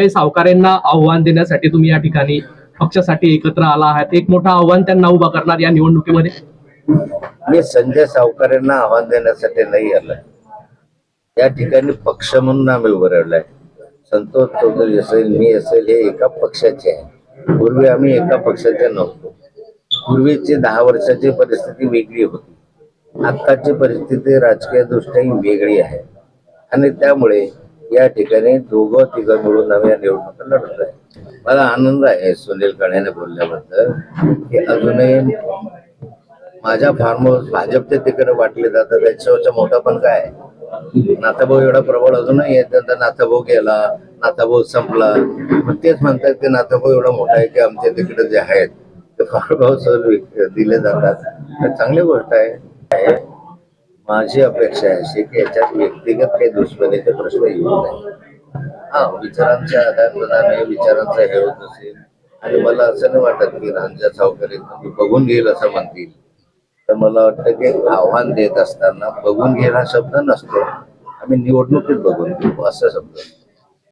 संजय सावकारेंना आव्हान देण्यासाठी तुम्ही या ठिकाणी पक्षासाठी एकत्र आला आहात. एक मोठं आव्हान त्यांना उभा करणार या निवडणुकीमध्ये? मी संजय सावकारेंना आव्हान देण्यासाठी नाही आलोय या ठिकाणी पक्ष म्हणून आम्ही उभं राहिलोय. संतोष चौधरी असेल मी असेल हे एका पक्षाचे आहे. पूर्वी आम्ही एका पक्षाचे नव्हतो. पूर्वीची दहा वर्षाची परिस्थिती वेगळी होती. आत्ताची परिस्थिती राजकीय दृष्ट्याही वेगळी आहे. आणि त्यामुळे या ठिकाणी दोघं तिघं मिळून आम्ही या निवडणुका लढत आहे. मला आनंद आहे सुनील काळेने बोलल्याबद्दल की अजूनही माझ्या फार्म हाऊस भाजपचे तिकडे वाटले जातात. त्याच्यावरचा मोठा पण काय आहे? नाथाभाऊ एवढा प्रबळ अजूनही येत तर नाथाभाऊ गेला नाथाभाऊ संपला. तेच म्हणतात की नाथाभाऊ एवढा मोठा आहे की आमच्या तिकडे जे आहेत ते फार्म हाऊस दिले जातात. तर चांगली गोष्ट आहे. माझी अपेक्षा आहे अशी की याच्यात व्यक्तिगत काही दुश्मनीचे प्रश्न येऊ नये. हा विचारांच्या आदान प्रदान विचारांचा हे होत असेल. आणि मला असं नाही वाटत की रांजा सावकर तुम्ही बघून घेईल असं म्हणतील. तर मला वाटतं की आव्हान देत असताना बघून घेईल हा शब्द नसतो. आम्ही निवडणुकीत बघून घेऊ असा शब्द.